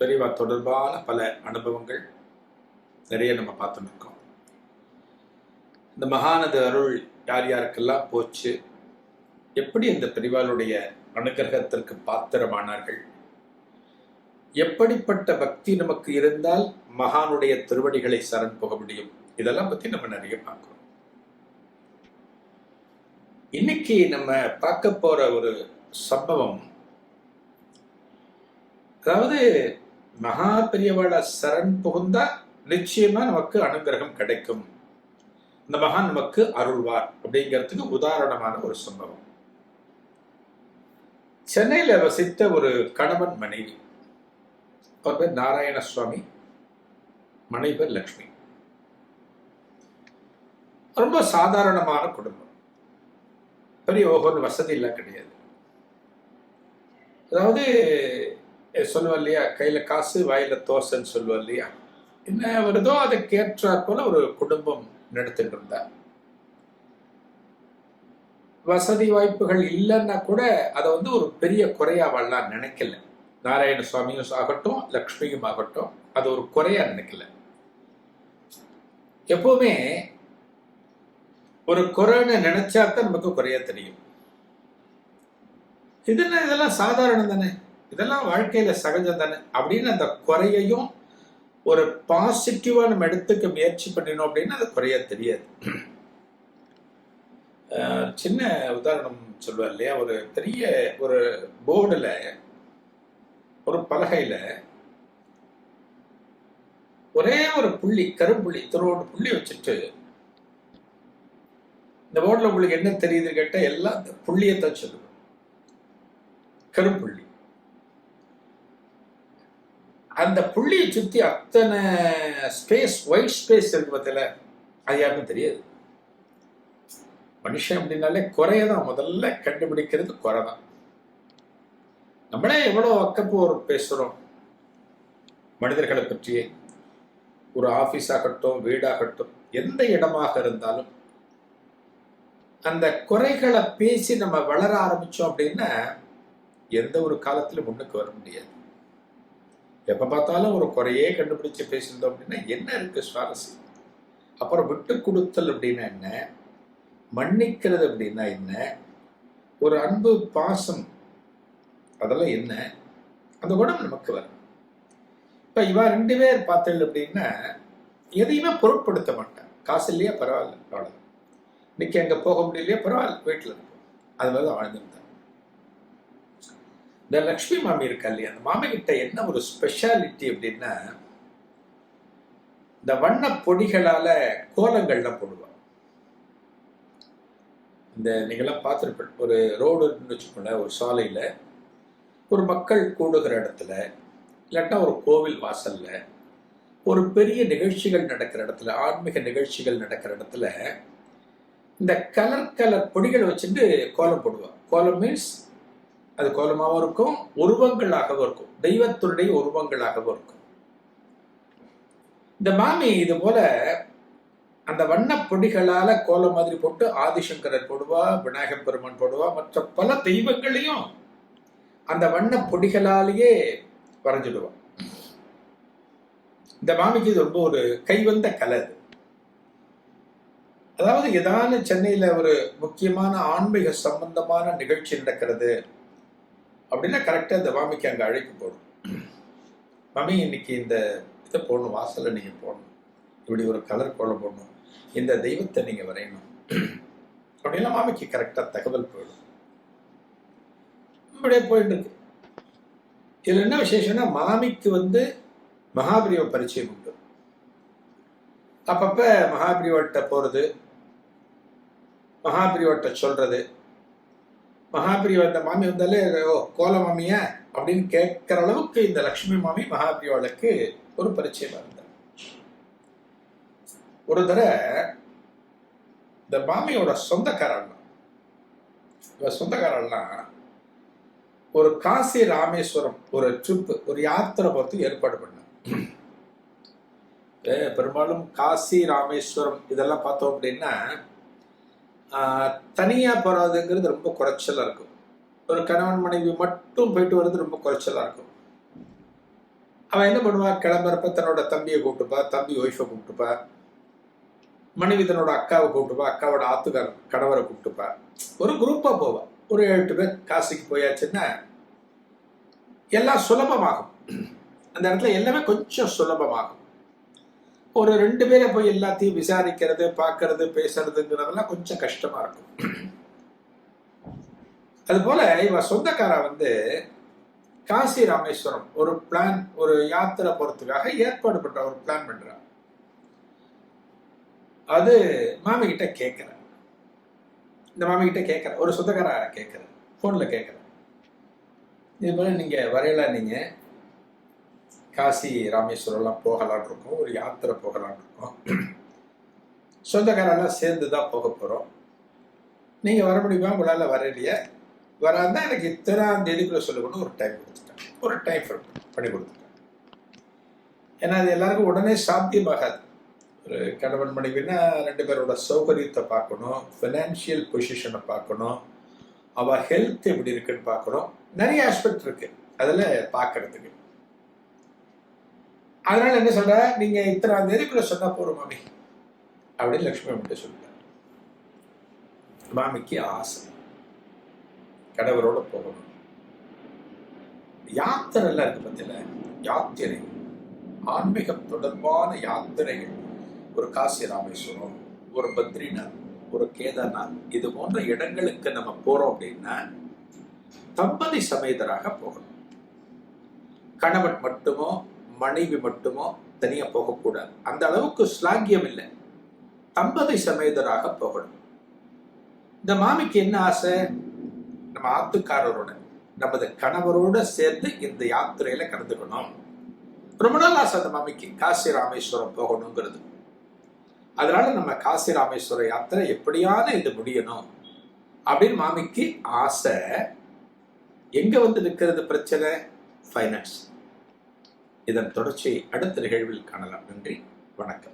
பெரியவா தொடர்பான பல அனுபவங்கள் நிறைய நம்ம பார்த்துருக்கோம் இருக்கோம். இந்த மகானது அருள் யார் யாருக்கெல்லாம் போச்சு? எப்படி இந்த பெரிவாளுடைய அனுகிரகத்திற்கு பாத்திரமானார்கள்? எப்படிப்பட்ட பக்தி நமக்கு இருந்தால் மகானுடைய திருவடிகளை சரண் போக முடியும்? இதெல்லாம் பத்தி நம்ம நிறைய பார்க்கிறோம் இன்னைக்கு நம்ம பார்க்க போற ஒரு சம்பவம் அதாவது மகா பெரியவாள சரண் புகுந்தா நிச்சயமா நமக்கு அனுகிரகம் கிடைக்கும். இந்த மகான் நமக்கு அருள்வார் அப்படிங்கிறதுக்கு உதாரணமான ஒரு சம்பவம். சென்னையில வசித்த ஒரு கணவன் மனைவி. அவர் பேர் நாராயண சுவாமி மனைவி பேர் லக்ஷ்மி. ரொம்ப சாதாரணமான குடும்பம். பெரிய ஒவ்வொரு வசதி எல்லாம் கிடையாது. அதாவது சொல்லுவோம் இல்லையா கையில் காசு வாயில் தோசைன்னு சொல்லுவோம் இல்லையா என்ன வருதோ அதை போல ஒரு குடும்பம் நடத்திட்டு இருந்தார் வசதி வாய்ப்புகள் இல்லைன்னா கூட அதை வந்து ஒரு பெரிய குறையா வாழலாம் நினைக்கல. நாராயண சுவாமியும் ஆகட்டும் லக்ஷ்மியும் ஆகட்டும் அது ஒரு குறையா நினைக்கல. எப்பவுமே ஒரு குறைன்னு நினைச்சாதான் நமக்கு குறையா தெரியும். இது என்ன இதெல்லாம் சாதாரணம் தானே? இதெல்லாம் வாழ்க்கையில சகஜம் தானே? அப்படின்னு அந்த குறையையும் ஒரு பாசிட்டிவா நம்ம எடுத்துக்க முயற்சி பண்ணினோம் அப்படின்னா அது குறைய தெரியாது. சின்ன உதாரணம் சொல்லுவார் இல்லையா? ஒரு பெரிய ஒரு போர்டுல ஒரு பலகையில ஒரே ஒரு புள்ளி கரும்புள்ளி திருவோடு புள்ளி வச்சுட்டு இந்த போர்டில் உங்களுக்கு என்ன தெரியுது கேட்டால் எல்லாம் புள்ளியை தான் சொல்லுவோம் கரும்புள்ளி. அந்த புள்ளியை சுத்தி அத்தனை ஸ்பேஸ் ஒயிட் ஸ்பேஸ் இருக்கு பார்த்தல அது யாருக்கும் தெரியாது. மனுஷன் அப்படின்னாலே குறையதான். முதல்ல கண்டுபிடிக்கிறது குறை தான் நம்மளே எவ்வளோ அக்கப்போர் பேசுகிறோம் மனிதர்களை பற்றியே. ஒரு ஆஃபீஸ் ஆகட்டும் வீடாகட்டும் எந்த இடமாக இருந்தாலும். அந்த குறைகளை பேசி நம்ம வளர ஆரம்பிச்சோம் அப்படின்னா எந்த ஒரு காலத்திலும் முன்னுக்கு வர முடியாது. எப்போ பார்த்தாலும் ஒரு குறையே கண்டுபிடிச்சு பேசியிருந்தோம் அப்படின்னா என்ன இருக்கு சுவாரஸ்யம்? அப்புறம் விட்டு கொடுத்தல் அப்படின்னா என்ன? மன்னிக்கிறது அப்படின்னா என்ன? ஒரு அன்பு பாசம் அதெல்லாம் என்ன? அந்த குணம் நமக்கு வரும். இப்போ இவா ரெண்டு பேர் பார்த்தல் அப்படின்னா எதையுமே பொருட்படுத்த மாட்டேன். காசு இல்லையா பரவாயில்ல அவ்வளோ இன்னைக்கு அங்கே போக முடியலையா பரவாயில்ல வீட்டில் இருக்கும் அது மாதிரி தான் வாழ்ந்துருந்தேன் இந்த லக்ஷ்மி மாமி இருக்கா இல்லையா? அந்த மாமி கிட்ட என்ன ஒரு ஸ்பெஷாலிட்டி அப்படின்னா இந்த வண்ண பொடிகளால கோலங்கள்லாம் போடுவாங்க. இந்த நீங்கள்லாம் பார்த்துருப்பேன் ஒரு ரோடுன்னு வச்சுக்கோங்களேன் ஒரு சாலையில் ஒரு மக்கள் கூடுகிற இடத்துல இல்லாட்டா ஒரு கோவில் வாசல்ல ஒரு பெரிய நிகழ்ச்சிகள் நடக்கிற இடத்துல ஆன்மீக நிகழ்ச்சிகள் நடக்கிற இடத்துல இந்த கலர் கலர் பொடிகளை வச்சுட்டு கோலம் போடுவாங்க. கோலம் மீன்ஸ் அது கோலமாகவும் இருக்கும் உருவங்களாகவும் இருக்கும். தெய்வத்துடைய உருவங்களாகவும் இருக்கும். இந்த மாமி இது போல அந்த வண்ண பொடிகளால கோலம் மாதிரி போட்டு ஆதிசங்கரர் போடுவா விநாயகப் பெருமான் போடுவா மற்ற பல தெய்வங்களையும் அந்த வண்ண பொடிகளாலேயே வரைஞ்சிடுவா. இந்த மாமிக்கு இது ரொம்ப ஒரு கைவந்த கலை அதாவது ஏதாவது சென்னையில ஒரு முக்கியமான ஆன்மீக சம்பந்தமான நிகழ்ச்சி நடக்கிறது அப்படின்னா கரெக்டாக இந்த மாமிக்கு அங்கே அழைக்க போடும். மாமி இன்னைக்கு இந்த இதை போடணும் வாசல்ல நீங்கள் போடணும். இப்படி ஒரு கலர் கோலம் போடணும். இந்த தெய்வத்தை நீங்கள் வரையணும். அப்படின்னா மாமிக்கு கரெக்டாக தகவல் போயிடும். இப்படியே போயிட்டு இருக்கு. இதில் என்ன விசேஷம்னா மாமிக்கு வந்து மகாபிரிவ பரிச்சயம் உண்டு. அப்பப்போ மகாபிரிவட்ட போறது மகாபிரிவட்ட சொல்கிறது மகாபிரிவ இந்த மாமி வந்தாலே ஓ கோல மாமியா? அப்படின்னு கேட்கிற அளவுக்கு இந்த லக்ஷ்மி மாமி மகாபிரிவாளுக்கு ஒரு பரிச்சயமா இருந்தார். ஒரு தடவை இந்த மாமியோட சொந்தக்காரன் இவ சொந்தக்காரன்னா ஒரு காசி ராமேஸ்வரம் ஒரு ட்ரிப்பு ஒரு யாத்திரை பொறுத்து ஏற்பாடு பண்ண பெரும்பாலும் காசி ராமேஸ்வரம் இதெல்லாம் பார்த்தோம் அப்படின்னா தனியாக போகிறதுங்கிறது ரொம்ப குறைச்சலாக இருக்கும். ஒரு கணவன் மனைவி மட்டும் போயிட்டு வர்றது ரொம்ப குறைச்சலாக இருக்கும். அவன் என்ன பண்ணுவா? கிளம்புறப்ப தன்னோட தம்பியை கூப்பிட்டுப்பா தம்பி ஒய்ஃபை கூப்பிட்டுப்பா. மனைவி தன்னோட அக்காவை கூப்பிட்டுப்பா அக்காவோட ஆத்துக்கார கணவரை கூப்பிட்டுப்பா. ஒரு குரூப்பாக போவாள் ஒரு எட்டு பேர் காசிக்கு போயாச்சுன்னா எல்லாம் சுலபமாகும். அந்த இடத்துல எல்லாமே கொஞ்சம் சுலபமாகும். ஒரு ரெண்டு பேரை போய் எல்லாத்தையும் விசாரிக்கிறது பார்க்கறது பேசுறதுங்கிறதெல்லாம் கொஞ்சம் கஷ்டமா இருக்கும். அதுபோல இவ சொந்தக்காரா வந்து காசி ராமேஸ்வரம் ஒரு பிளான் ஒரு யாத்திரை போறதுக்காக ஏற்பாடு பண்ற ஒரு பிளான் பண்றா. அது மாமி கிட்ட இந்த மாமி கிட்ட ஒரு சொந்தக்கார கேட்கிறேன் போன்ல கேட்கிறேன் இது போல நீங்க வரையலாம் நீங்க. காசி ராமேஸ்வரம்லாம் போகலான் இருக்கோம் ஒரு யாத்திரை போகலான் இருக்கோம் சொந்தக்காரெல்லாம் சேர்ந்து தான் போக போகிறோம் நீங்கள் வர முடியுமா? உங்களால் வர இல்லையா? வராந்தா எனக்கு இத்தனாம் தேதிக்குள்ளே சொல்லணும்னு ஒரு டைம் கொடுத்துட்டேன் ஒரு டைம் பண்ணி கொடுத்துட்டேன் ஏன்னா அது எல்லாருக்கும் உடனே சாத்தியமாகாது. ஒரு கணவன் மனைவினா ரெண்டு பேரோட சௌகரியத்தை பார்க்கணும் ஃபினான்ஷியல் பொசிஷனை பார்க்கணும் அவள் ஹெல்த் எப்படி இருக்குன்னு பார்க்கணும். நிறைய ஆஸ்பெக்ட் இருக்குது அதில் பார்க்கறதுக்கு. அதனால என்ன சொல்ற? நீங்க இத்தனாம் தேதிக்குள்ள சொன்னா போறோம் மாமி. அப்படின்னு லக்ஷ்மி அம்மிட்ட சொல்லிட்டார் மாமிக்கு ஆசை. கடவுளோட போகணும். யாத்திரை எல்லாம் இருக்கு பத்தியில? யாத்திரை. ஆன்மீகம் தொடர்பான யாத்திரைகள். ஒரு காசி ராமேஸ்வரம் ஒரு பத்ரிநாத் ஒரு கேதார்நாத் இது போன்ற இடங்களுக்கு நம்ம போறோம் அப்படின்னா தம்பதி சமேதராக போகணும். கணவன் மட்டுமோ மனைவி மட்டுமோ தனியாக போகக்கூடாது. அந்த அளவுக்கு ஸ்லாங்கியம் இல்லை. தம்பதி சமேதராக போகணும். இந்த மாமிக்கு என்ன ஆசை? நம்ம ஆத்துக்காரரோட நமது கணவரோட சேர்ந்து இந்த யாத்திரையில கலந்துக்கணும். ரொம்ப நாள் ஆசை அந்த மாமிக்கு. காசி ராமேஸ்வரம் போகணுங்கிறது. அதனால நம்ம காசி ராமேஸ்வர யாத்திரை எப்படியான இது முடியணும் அப்படின்னு மாமிக்கு ஆசை. எங்க வந்து நிற்கிறது பிரச்சனை? ஃபைனான்ஸ் இதன் தொடர்ச்சியை அடுத்த நிகழ்வில் காணலாம். நன்றி. வணக்கம்.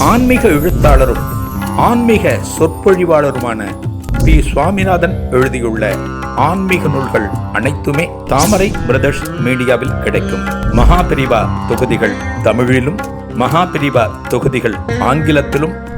ஆன்மீக எழுத்தாளரும் ஆன்மீக சொற்பொழிவாளருமான பி. சுவாமிநாதன் எழுதியுள்ள ஆன்மீக நூல்கள் அனைத்துமே தாமரை பிரதர்ஸ் மீடியாவில் கிடைக்கும். மகாபிரிவா தொகுதிகள் தமிழிலும் மகாபிரிவா தொகுதிகள் ஆங்கிலத்திலும்